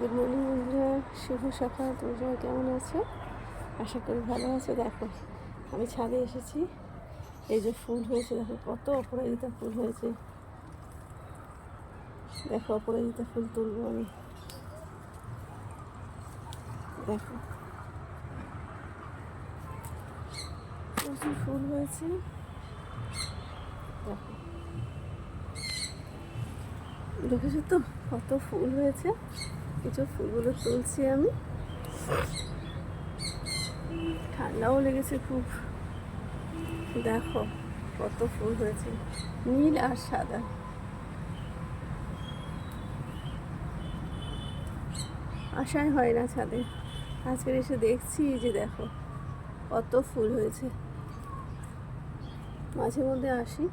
Good morning বন্ধুরা। শুভ সকাল। তুমি সবাই কেমন আছো? আশা করি ভালো আছো। দেখো, আমি ছাদে এসেছি। এই যে ফুল হয়েছে, দেখো কত অপরাজিতা ফুল হয়েছে। দেখো, অপরাজিতা ফুল তুলবো আমি। দেখো, প্রচুর ফুল হয়েছে। দেখো, দেখেছ তো কত ফুল হয়েছে? কিছু ফুলগুলো তুলছি আমি। ঠান্ডাও লেগেছে খুব। দেখো কত ফুল হয়েছে, নীল আর সাদা। আশাই হয় না ছাদে। আজকে এসে দেখছি যে দেখো কত ফুল হয়েছে। মাঝে মধ্যে আসি।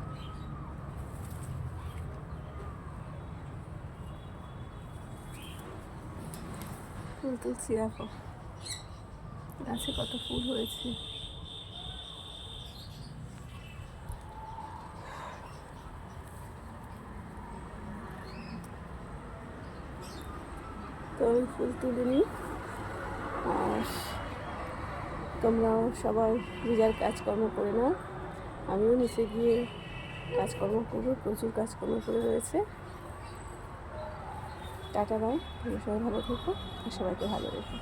ফুল তুলছি দেখো। গাছে কত ফুল হয়েছে। তো আমি ফুল তুলে নিই আর তোমরাও সবাই নিজের কাজকর্ম করে নাও। আমিও নিচে গিয়ে কাজকর্ম করব, প্রচুর কাজকর্ম করে রয়েছে। Tata bye. সবাই ভালো থেকো আর সবাইকে ভালো রেখো।